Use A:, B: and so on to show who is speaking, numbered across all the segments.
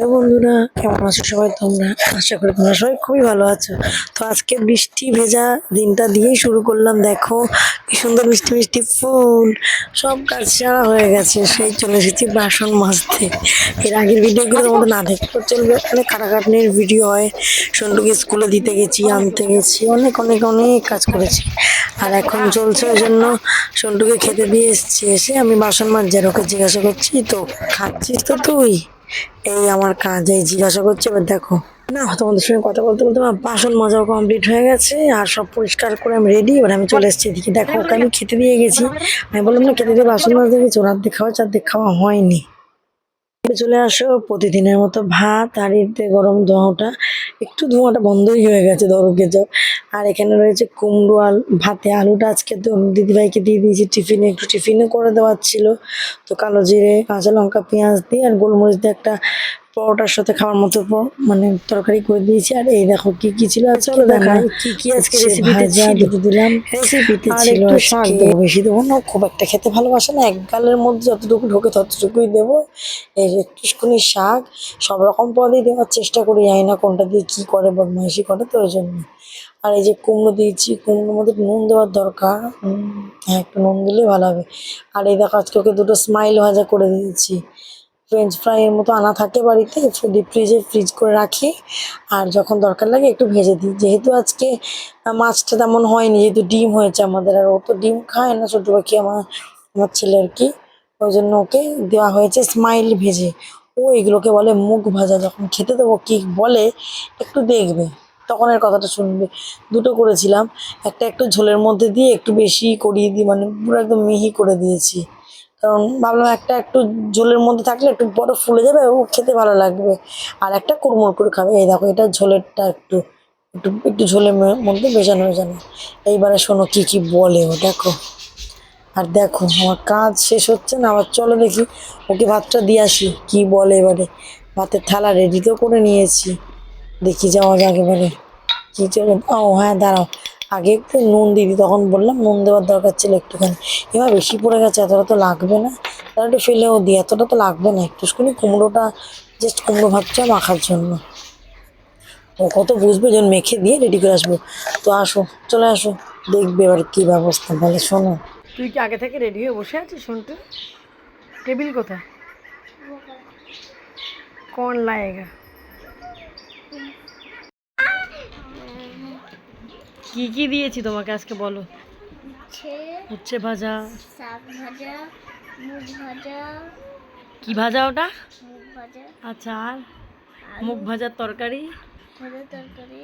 A: Hello বন্ধুরা, কেমন আছো সবাই তোমরা? আশা করি তোমরা সবাই খুবই ভালো আছো। তো আজকে বৃষ্টি ভেজা দিনটা দিয়েই শুরু করলাম। দেখো কি সুন্দর মিষ্টি মিষ্টি ফুল। সব কাজ সারা হয়ে গেছে, সেই চলে এসেছি বাসন মাজতে। এর আগের ভিডিওগুলো তোমাদের না দেখতে চলবে, অনেক কাটাকাটনির ভিডিও হয়। সন্টুকে স্কুলে দিতে গেছি, আনতে গেছি, অনেক অনেক অনেক কাজ করেছি। আর এখন চলছে ওই জন্য সন্টুকে খেতে দিয়ে এসছি, এসে আমি বাসন মাজার ওকে জিজ্ঞাসা করছি, তো খাচ্ছিস তো তুই? এই আমার কাজ, এই জিজ্ঞাসা করছে, এবার দেখো। না, তোমাদের সঙ্গে কথা বলতে বলতে আমার বাসন মাজাও কমপ্লিট হয়ে গেছে, আর সব পরিষ্কার করে আমি রেডি এবার আমি চলে এসেছি এদিকে। দেখো, ওকে আমি খেতে দিয়ে গেছি। আমি বললাম, না, খেতে দিয়ে বাসন মাজতে গেছি হাত খাওয়া, চার দিয়ে খাওয়া হয়নি। চলে আসো, প্রতিদিনের মতো ভাত, আর গরম ধোঁয়াটা, একটু ধোঁয়াটা বন্ধই হয়ে গেছে দরকে যাও আর এখানে রয়েছে কুমড়ো আল, ভাতে আলুটা আজকে তো দিদিভাইকে দিয়ে দিয়েছি টিফিনে, একটু টিফিনও করে দেওয়ার ছিল। তো কালো জিরে, কাঁচা লঙ্কা, পেঁয়াজ দিয়ে আর গোলমরিচ দিয়ে একটা পরোটার সাথে খাওয়ার মতো মানে তরকারি করে দিয়েছি। আর এই দেখো কি কি ছিল? চলো দেখাই। কি কি আজকে রেসিপিতে ছিল? দিলাম। রেসিপিতে ছিল একটু শাক দেবো বেশি দেবো না খুব একটা খেতে ভালোবাসে না। এক গালের মধ্যে যতটুকু ঢোকে ততটুকুই দেবো। এই যে একটুখানি শাক সব রকম পদই দেওয়ার চেষ্টা করি জানি না কোনটা দিয়ে কী করে বদমাইশি করে তো ওই জন্য। আর এই যে কুমড়ো দিয়েছি কুমড়োর মধ্যে নুন দেওয়ার দরকার। হ্যাঁ একটু নুন দিলেই ভালো হবে। আর এই দেখো আজকে ওকে দুটো স্মাইল ভাজা করে দিয়েছি। ফ্রেঞ্চ ফ্রাইয়ের মতো আনা থাকে বাড়িতে, একটু ডিপ ফ্রিজে ফ্রিজ করে রাখি। আর যখন দরকার লাগে একটু ভেজে দিই। যেহেতু আজকে মাছটা তেমন হয়নি, যেহেতু ডিম হয়েছে আমাদের, আর ও তো ডিম খায় না, ছোটো পাখি আমার আমার ছেলে আর কি। ওই জন্য ওকে দেওয়া হয়েছে স্মাইল ভেজে। ও এগুলোকে বলে মুখ ভাজা। যখন খেতে দেবো কি বলে, একটু দেখবে, তখন এর কথাটা শুনবে। দুটো করেছিলাম। একটা একটু ঝোলের মধ্যে দিয়ে একটু বেশি করিয়ে দিই মানে পুরো একদম মিহি করে দিয়েছি। কারণ ভাবলাম একটা একটু ঝোলের মধ্যে থাকলে একটু বড় ফুলে যাবে, ও খেতে ভালো লাগবে। আর একটা কুড়মুড় করে খাবে। এই দেখো, এটা ঝোলেরটা একটু একটু একটু ঝোলের মধ্যে ভেজানো ভেজানো এইবারে শোনো কি কি বলে ও, দেখো। আর দেখো, আমার কাজ শেষ হচ্ছে না, আবার চলো দেখি, ওকে ভাতটা দিয়ে আসি, কি বলে এবারে। ভাতের থালা রেডি তো করে নিয়েছি। দেখি যাওয়া যাক এবারে। কি চলে ও হ্যাঁ দাঁড়াও। আগে একটু নুন দিবি তখন বললাম নুন দেওয়ার দরকার ছিল একটুখানি। এবার বেশি পড়ে গেছে এতটা তো লাগবে না। তাহলে একটু ফেলেও দিই এতটা তো লাগবে না একটু একটুখানি কুমড়োটা জাস্ট কুমড়ো ভাতটা মাখার জন্য। ও কত বুঝবে যখন মেখে দিয়ে রেডি করে আসব। তো আসো চলে আসো দেখবে এবার কী ব্যবস্থা বলে শোনো। তুই কি আগে থেকে রেডি হয়ে বসে আছিস শুনতে টেবিল কোথায়? কোন লায়েগা? কি কি দিয়েছি তোমাকে আজকে বলো?
B: উচ্ছে
A: ভাজা।
B: শাক ভাজা মুগ ভাজা।
A: কি ভাজা ওটা?
B: মুগ ভাজা।
A: আচ্ছা আর মুগ ভাজার তরকারি?
B: তরকারি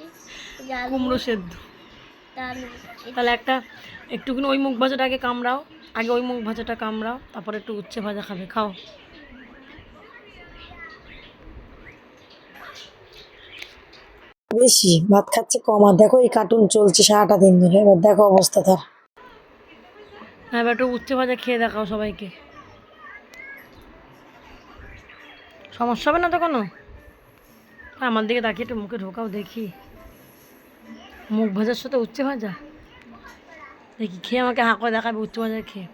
A: কুমড়ো সেদ্ধ। তাহলে একটা একটুখানি ওই মুগ ভাজাটা আগে কামড়াও। আগে ওই মুগ ভাজাটা কামড়াও তারপরে একটু উচ্ছে ভাজা খাবে খাও। বেশি, ভাত খাচ্ছে কম। আর দেখো এই কার্টুন চলছে সারাটা দিন ধরে, এবার দেখো অবস্থা তার হ্যাঁ একটু উচ্ছে ভাজা খেয়ে দেখাও সবাইকে। সমস্যা হবে না তো কোনো? আমার দিকে তাকিয়ে একটু মুখে ঢোকাও দেখি। মুখ ভাজার সাথে উচ্ছে ভাজা? দেখি, খেয়ে আমাকে হাঁ করে দেখাবে উচ্চ ভাজা খেয়ে।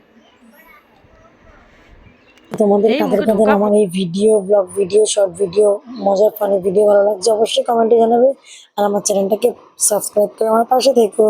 A: তোমাদের কাদের কাদের আমার এই video blog video short video মজার ফানি ভিডিও ভালো লাগছে অবশ্যই কমেন্টে জানাবে। আর আমার চ্যানেলটাকে সাবস্ক্রাইব করে আমার পাশে থেকো।